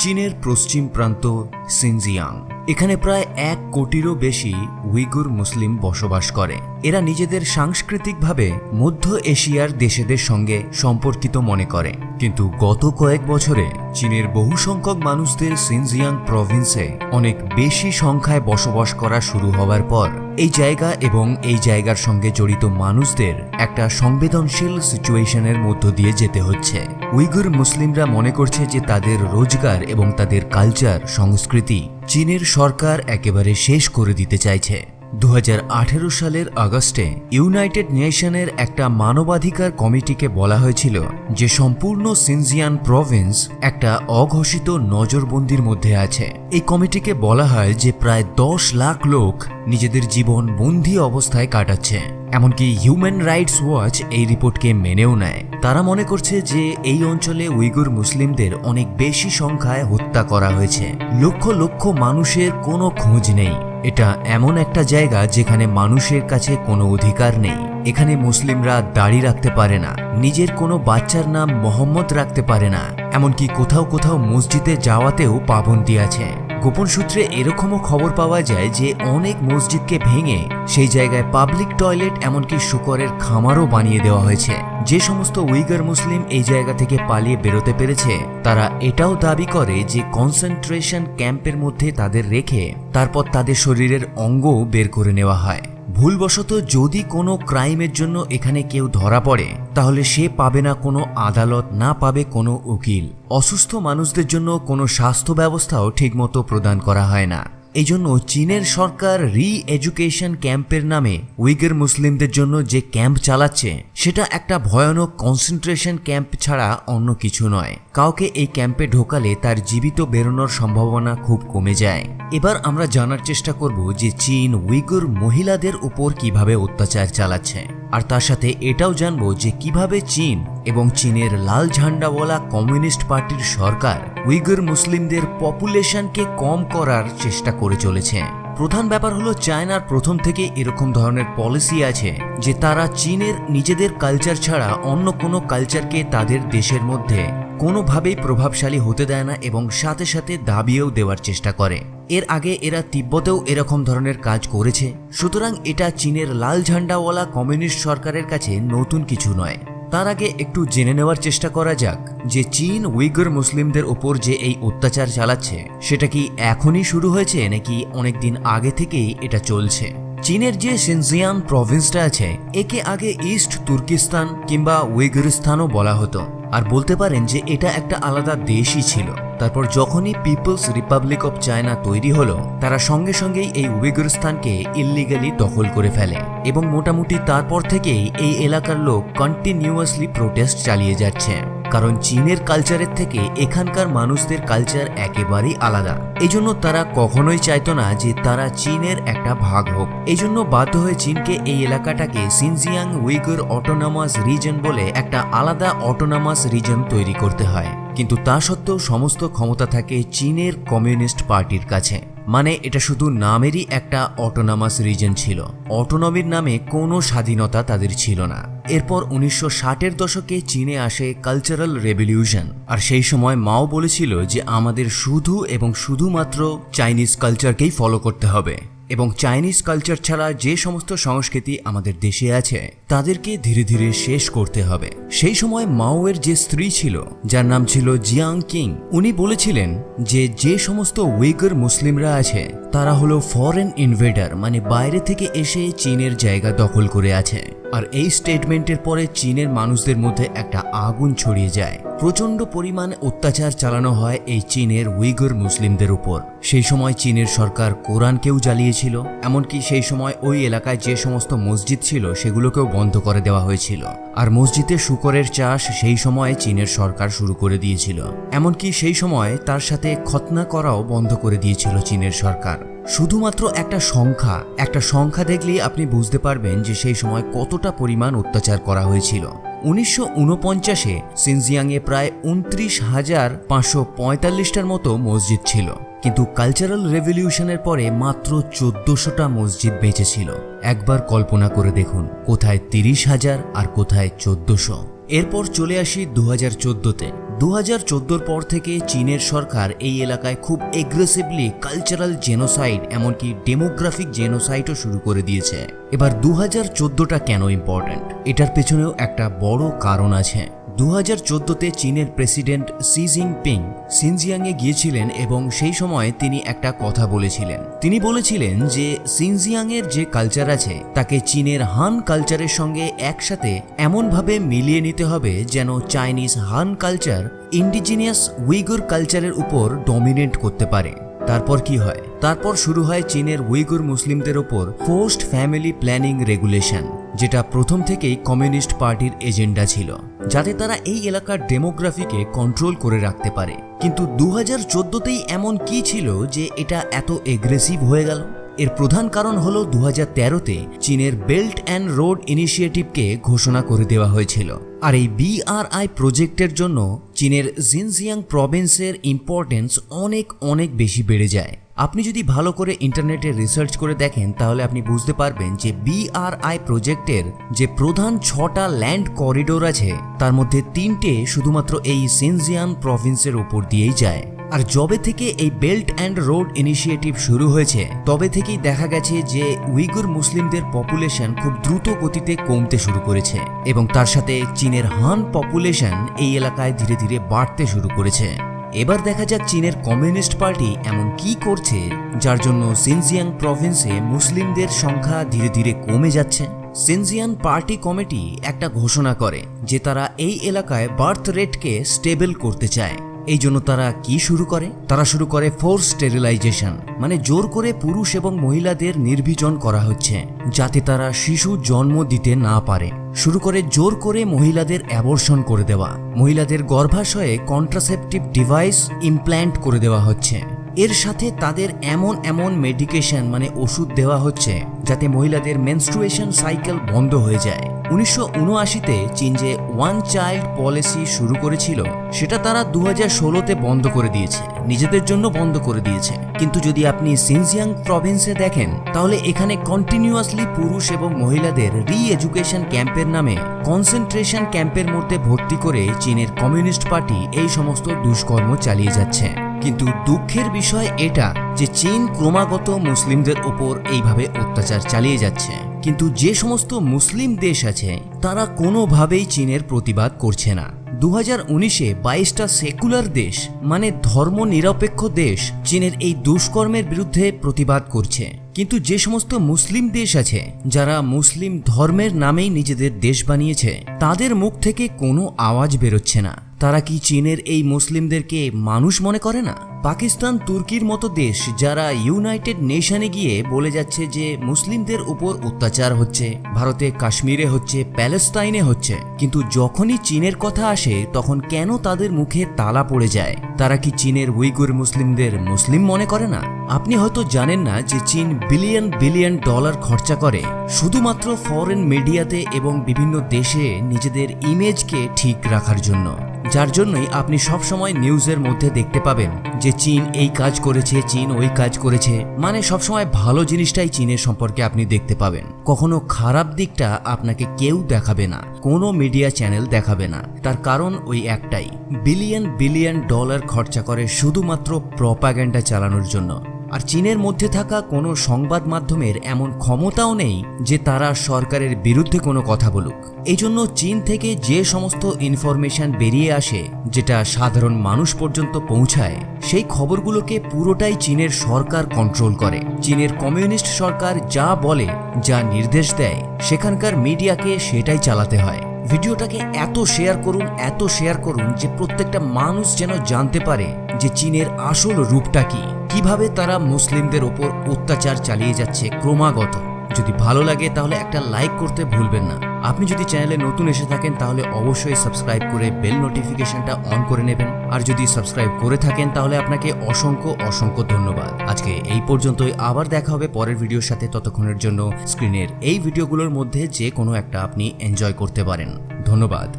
চীনের পশ্চিম প্রান্ত সিনজিয়াং। এখানে প্রায় এক কোটিরও বেশি উইগুর মুসলিম বসবাস করে। এরা নিজেদের সাংস্কৃতিকভাবে মধ্য এশিয়ার দেশেদের সঙ্গে সম্পর্কিত মনে করে। কিন্তু গত কয়েক বছরে চীনের বহু সংখ্যক মানুষদের সিনজিয়াং প্রভিন্সে অনেক বেশি সংখ্যায় বসবাস করা শুরু হওয়ার পর এই জায়গা এবং এই জায়গার সঙ্গে জড়িত মানুষদের একটা সংবেদনশীল সিচুয়েশনের মধ্য দিয়ে যেতে হচ্ছে। উইগুর মুসলিমরা মনে করছে যে তাদের রোজগার এবং তাদের কালচার, সংস্কৃতি চীনের সরকার একেবারে শেষ করে দিতে চাইছে। দু হাজার আঠেরো সালের আগস্টে ইউনাইটেড নেশনের একটা মানবাধিকার কমিটিকে বলা হয়েছিল যে সম্পূর্ণ সিনজিয়ান প্রভিন্স একটা অঘোষিত নজরবন্দির মধ্যে আছে। এই কমিটিকে বলা হয় যে প্রায় দশ লাখ লোক নিজেদের জীবন বন্দি অবস্থায় কাটাচ্ছে। এমনকি হিউম্যান রাইটস ওয়াচ এই রিপোর্টকে মেনেও নেয়। তারা মনে করছে যে এই অঞ্চলে উইগুর মুসলিমদের অনেক বেশি সংখ্যায় হত্যা করা হয়েছে। লক্ষ লক্ষ মানুষের কোনো খোঁজ নেই। এটা এমন একটা জায়গা যেখানে মানুষের কাছে কোনো অধিকার নেই। এখানে মুসলিমরা দাড়ি রাখতে পারে না। নিজের কোনো বাচ্চার নাম মোহাম্মদ রাখতে পারে না। এমনকি কোথাও কোথাও মসজিদে যাওয়াতেও পাবন্দি আছে। গোপন সূত্রে এরকমও খবর পাওয়া যায় যে অনেক মসজিদকে ভেঙে সেই জায়গায় পাবলিক টয়লেট এমনকি শুকরের খামারও বানিয়ে দেওয়া হয়েছে। যে সমস্ত উইগার মুসলিম এই জায়গা থেকে পালিয়ে বেরোতে পেরেছে, তারা এটাও দাবি করে যে কনসেন্ট্রেশন ক্যাম্পের মধ্যে তাদের রেখে তারপর তাদের শরীরের অঙ্গও বের করে নেওয়া হয়। ভুলবশত যদি কোনো ক্রাইমের জন্য এখানে কেউ ধরা পড়ে, তাহলে সে পাবে না কোনো আদালত, না পাবে কোনো উকিল। অসুস্থ মানুষদের জন্য কোনো স্বাস্থ্য ব্যবস্থাও ঠিকমতো প্রদান করা হয় না। এই জন্য চীনের সরকার রি এডুকেশন ক্যাম্পের নামে উইগের মুসলিমদের জন্য যে ক্যাম্প চালাচ্ছে, সেটা একটা ভয়ানক কনসেন্ট্রেশন ক্যাম্প ছাড়া অন্য কিছু নয়। কাউকে এই ক্যাম্পে ঢোকালে তার জীবিত বেরোনোর সম্ভাবনা খুব কমে যায়। এবার আমরা জানার চেষ্টা করব যে চীন উইগুর মহিলাদের উপর কীভাবে অত্যাচার চালাচ্ছে। আর তার সাথে এটাও জানব যে কীভাবে চীন এবং চীনের লাল ঝান্ডাওয়ালা কমিউনিস্ট পার্টির সরকার উইগুর মুসলিমদের পপুলেশনকে কম করার চেষ্টা করে চলেছে। প্রধান ব্যাপার হলো চায়নার প্রথম থেকে এরকম ধরনের পলিসি আছে যে তারা চীনের নিজেদের কালচার ছাড়া অন্য কোনো কালচারকে তাদের দেশের মধ্যে কোনোভাবেই প্রভাবশালী হতে দেয় না এবং সাথে সাথে দাবিয়েও দেওয়ার চেষ্টা করে। এর আগে এরা তিব্বতেও এরকম ধরনের কাজ করেছে। সুতরাং এটা চীনের লাল ঝান্ডাওয়ালা কমিউনিস্ট সরকারের কাছে নতুন কিছু নয়। তার আগে একটু জেনে নেওয়ার চেষ্টা করা যাক যে চীন উইগর মুসলিমদের ওপর যে এই অত্যাচার চালাচ্ছে, সেটা কি এখনই শুরু হয়েছে নাকি অনেকদিন আগে থেকেই এটা চলছে? চীনের যে সিনজিয়ান প্রভিন্সটা আছে, একে আগে ইস্ট তুর্কিস্তান কিংবা উইগরিস্তানও বলা হতো। আর বলতে পারেন যে এটা একটা আলাদা দেশই ছিল। তারপর যখনই পিপলস রিপাবলিক অফ চায়না তৈরি হলো, তারা সঙ্গে সঙ্গেই এই উইগুরস্তানকে ইল্লিগালি দখল করে ফেলে এবং মোটামুটি তারপর থেকেই এই এলাকার লোক কন্টিনিউয়াসলি প্রোটেস্ট চালিয়ে যাচ্ছে। কারণ চীনের কালচারের থেকে এখানকার মানুষদের কালচার একেবারেই আলাদা। এই জন্য তারা কখনোই চাইতো না যে তারা চীনের একটা ভাগ হোক। এই জন্য বাধ্য হয়ে চীনকে এই এলাকাটাকে সিনজিয়াং উইগুর অটোনমাস রিজন বলে একটা আলাদা অটোনমাস রিজন তৈরি করতে হয়। কিন্তু তা সত্ত্বেও সমস্ত ক্ষমতা থাকে চীনের কমিউনিস্ট পার্টির কাছে। মানে এটা শুধু নামেরই একটা অটোনামাস রিজন ছিল। অটোনমির নামে কোনো স্বাধীনতা তাদের ছিল না। এরপর উনিশশো ষাটের দশকে চীনে আসে কালচারাল রেভলিউশন আর সেই সময় মাও বলেছিল যে আমাদের শুধু এবং শুধুমাত্র চাইনিজ কালচারকেই ফলো করতে হবে। এবং চাইনিজ কালচার ছাড়া যে সমস্ত সংস্কৃতি আমাদের দেশে আছে, তাদেরকে ধীরে ধীরে শেষ করতে হবে। সেই সময় মাওয়ের যে স্ত্রী ছিল, যার নাম ছিল জিয়াং কিং উনি বলেছিলেন যে যে সমস্ত উইগর মুসলিমরা আছে, তারা হলো ফরেন ইনভেডার মানে বাইরে থেকে এসে চীনের জায়গা দখল করে আছে। আর এই স্টেটমেন্টের পরে চীনের মানুষদের মধ্যে একটা আগুন ছড়িয়ে যায়। প্রচণ্ড পরিমাণ অত্যাচার চালানো হয় এই চীনের উইগর মুসলিমদের উপর। সেই সময় চীনের সরকার কোরআনকেও জ্বালিয়েছিল, এমনকি সেই সময় ওই এলাকায় যে সমস্ত মসজিদ ছিল সেগুলোকেও বন্ধ করে দেওয়া হয়েছিল। আর মসজিদে শুকরের চাষ সেই সময় চীনের সরকার শুরু করে দিয়েছিল। এমনকি সেই সময় তার সাথে খতনা করাও বন্ধ করে দিয়েছিল চীনের সরকার। শুধুমাত্র একটা সংখ্যা একটা সংখ্যা দেখলেই আপনি বুঝতে পারবেন যে সেই সময় কতটা পরিমাণ অত্যাচার করা হয়েছিল। উনিশশো উনপঞ্চাশে সিনজিয়াংয়ে প্রায় উনত্রিশ হাজার পাঁচশো পঁয়তাল্লিশটার মতো মসজিদ ছিল। কিন্তু কালচারাল রেভলিউশনের পরে মাত্র চোদ্দশোটা মসজিদ বেঁচেছিল। একবার কল্পনা করে দেখুন, কোথায় তিরিশ হাজার আর কোথায় চোদ্দশো। এরপর চলে আসি দু হাজার চোদ্দোতে। দু হাজার পর থেকে চীনের সরকার এই এলাকায় খুব এগ্রেসিভলি কালচারাল জেনোসাইড এমনকি ডেমোগ্রাফিক জেনোসাইডও শুরু করে দিয়েছে। এবার দু হাজার কেন ইম্পর্ট্যান্ট এটার পেছনেও একটা বড় কারণ আছে। দু হাজার চোদ্দোতে চীনের প্রেসিডেন্ট সি জিনপিং সিনজিয়াংয়ে গিয়েছিলেন এবং সেই সময় তিনি একটা কথা বলেছিলেন। তিনি বলেছিলেন যে সিনজিয়াংয়ের যে কালচার আছে, তাকে চীনের হান কালচারের সঙ্গে একসাথে এমনভাবে মিলিয়ে নিতে হবে যেন Chinese Han culture indigenous Uyghur কালচারের উপর ডমিনেট করতে পারে। তারপর কি হয়? তারপর শুরু হয় চীনের উইগুর মুসলিমদের ওপর পোস্ট ফ্যামিলি প্ল্যানিং রেগুলেশন যেটা প্রথম থেকেই কমিউনিস্ট পার্টির এজেন্ডা ছিল, যাতে তারা এই এলাকার ডেমোগ্রাফিকে কন্ট্রোল করে রাখতে পারে। কিন্তু দু হাজার চোদ্দোতেই এমন কি ছিল যে এটা এত এগ্রেসিভ হয়ে গেল? এর প্রধান কারণ হল দু হাজার চীনের বেল্ট অ্যান্ড রোড ইনিশিয়েটিভকে ঘোষণা করে দেওয়া হয়েছিল। আর এই বিআরআই প্রজেক্টের জন্য চীনের জিনজিয়াং প্রভিন্সের ইম্পর্টেন্স অনেক অনেক বেশি বেড়ে যায়। আপনি যদি ভালো করে ইন্টারনেটে রিসার্চ করে দেখেন, তাহলে আপনি বুঝতে পারবেন যে বিআরআই প্রজেক্টের যে প্রধান ছটা ল্যান্ড করিডোর আছে, তার মধ্যে তিনটে শুধুমাত্র এই সিনজিয়ান প্রভিন্সের উপর দিয়েই যায়। আর যবে থেকে এই বেল্ট অ্যান্ড রোড ইনিশিয়েটিভ শুরু হয়েছে, তবে থেকেই দেখা গেছে যে উইগুর মুসলিমদের পপুলেশন খুব দ্রুত গতিতে কমতে শুরু করেছে এবং তার সাথে চীনের হান পপুলেশন এই এলাকায় ধীরে ধীরে বাড়তে শুরু করেছে। এবার দেখা যাক চীনের কমিউনিস্ট পার্টি এমন কি করছে, যার জন্য সিনজিয়াং প্রভিন্সে মুসলিমদের সংখ্যা ধীরে ধীরে কমে যাচ্ছে। সিনজিয়ান পার্টি কমিটি একটা ঘোষণা করে যে তারা এই এলাকায় বার্থ রেটকে স্টেবল করতে চায়। এই জন্য তারা কি শুরু করে? তারা শুরু করে ফোর্স স্টেরিলাইজেশন মানে জোর করে পুরুষ এবং মহিলাদের নির্বিজন করা হচ্ছে, যাতে তারা শিশু জন্ম দিতে না পারে। শুরু করে জোর করে মহিলাদের অ্যাবর্শন করে দেওয়া, মহিলাদের গর্ভাশয়ে কন্ট্রাসেপটিভ ডিভাইস ইমপ্ল্যান্ট করে দেওয়া হচ্ছে। এর সাথে তাদের এমন এমন মেডিকেশন মানে ওষুধ দেওয়া হচ্ছে, যাতে মহিলাদের মেনস্ট্রুয়েশন সাইকেল বন্ধ হয়ে যায়। উনিশশো উনআশিতে চীন যে ওয়ান চাইল্ড পলিসি শুরু করেছিল, সেটা তারা দু হাজার ষোলোতে বন্ধ করে দিয়েছে, নিজেদের জন্য বন্ধ করে দিয়েছে। কিন্তু যদি আপনি সিনজিয়াং প্রভিন্সে দেখেন, তাহলে এখানে কন্টিনিউয়াসলি পুরুষ এবং মহিলাদের রি এডুকেশন ক্যাম্পের নামে কনসেন্ট্রেশন ক্যাম্পের মধ্যে ভর্তি করে চীনের কমিউনিস্ট পার্টি এই সমস্ত দুষ্কর্ম চালিয়ে যাচ্ছে। কিন্তু দুঃখের বিষয় এটা যে চীন ক্রমাগত মুসলিমদের ওপর এইভাবে অত্যাচার চালিয়ে যাচ্ছে। কিন্তু যে সমস্ত মুসলিম দেশ আছে তারা কোনোভাবেই চীনের প্রতিবাদ করছে না। দু হাজার উনিশে বাইশটা সেকুলার দেশ মানে ধর্ম নিরপেক্ষ দেশ, চীনের এই দুষ্কর্মের বিরুদ্ধে প্রতিবাদ করছে। কিন্তু যে সমস্ত মুসলিম দেশ আছে, যারা মুসলিম ধর্মের নামেই নিজেদের দেশ বানিয়েছে, তাদের মুখ থেকে কোনো আওয়াজ বেরোচ্ছে না। তারা কি চীনের এই মুসলিমদেরকে মানুষ মনে করে না? পাকিস্তান, তুর্কির মতো দেশ, যারা ইউনাইটেড নেশনে গিয়ে বলে যাচ্ছে যে মুসলিমদের উপর অত্যাচার হচ্ছে, ভারতে কাশ্মীরে হচ্ছে, প্যালেস্তাইনে হচ্ছে। কিন্তু যখনই চীনের কথা আসে, তখন কেন তাদের মুখে তালা পড়ে যায়? তারা কি চীনের উইগুর মুসলিমদের মুসলিম মনে করে না? আপনি হয়তো জানেন না যে চীন বিলিয়ন বিলিয়ন ডলার খরচা করে। শুধুমাত্র ফরেন মিডিয়াতে এবং বিভিন্ন দেশে নিজেদের ইমেজকে ঠিক রাখার জন্য। যার জন্যই আপনি সবসময় নিউজের মধ্যে দেখতে পাবেন যে চীন এই কাজ করেছে, চীন ওই কাজ করেছে। মানে সবসময় ভালো জিনিসটাই চীনের সম্পর্কে আপনি দেখতে পাবেন। কখনো খারাপ দিকটা আপনাকে কেউ দেখাবে না, কোনো মিডিয়া চ্যানেল দেখাবে না। তার কারণ ওই একটাই, বিলিয়ন বিলিয়ন ডলার খরচা করে শুধুমাত্র প্রপাগ্যান্ডা চালানোর জন্য। আর চীনের মধ্যে থাকা কোনো সংবাদ মাধ্যমের এমন ক্ষমতাও নেই যে তারা সরকারের বিরুদ্ধে কোনো কথা বলুক। এই জন্য চীন থেকে যে সমস্ত ইনফরমেশন বেরিয়ে আসে, যেটা সাধারণ মানুষ পর্যন্ত পৌঁছায়, সেই খবরগুলোকে পুরোটাই চীনের সরকার কন্ট্রোল করে। চীনের কমিউনিস্ট সরকার যা বলে, যা নির্দেশ দেয়, সেখানকার মিডিয়াকে সেটাই চালাতে হয়। ভিডিওটাকে এত শেয়ার করুন, এত শেয়ার করুন যে প্রত্যেকটা মানুষ যেন জানতে পারে যে চীনের আসল রূপটা কি। কীভাবে তারা মুসলিমদের ওপর অত্যাচার চালিয়ে যাচ্ছে ক্রমাগত? যদি ভালো লাগে, তাহলে একটা লাইক করতে ভুলবেন না। আপনি যদি চ্যানেলে নতুন এসে থাকেন, তাহলে অবশ্যই সাবস্ক্রাইব করে বেল নোটিফিকেশনটা অন করে নেবেন। আর যদি সাবস্ক্রাইব করে থাকেন, তাহলে আপনাকে অসংখ্য অসংখ্য ধন্যবাদ। আজকে এই পর্যন্তই। আবার দেখা হবে পরের ভিডিওর সাথে ততক্ষণের জন্য। স্ক্রিনের এই ভিডিওগুলোর মধ্যে যে কোনো একটা আপনি এনজয় করতে পারেন। ধন্যবাদ।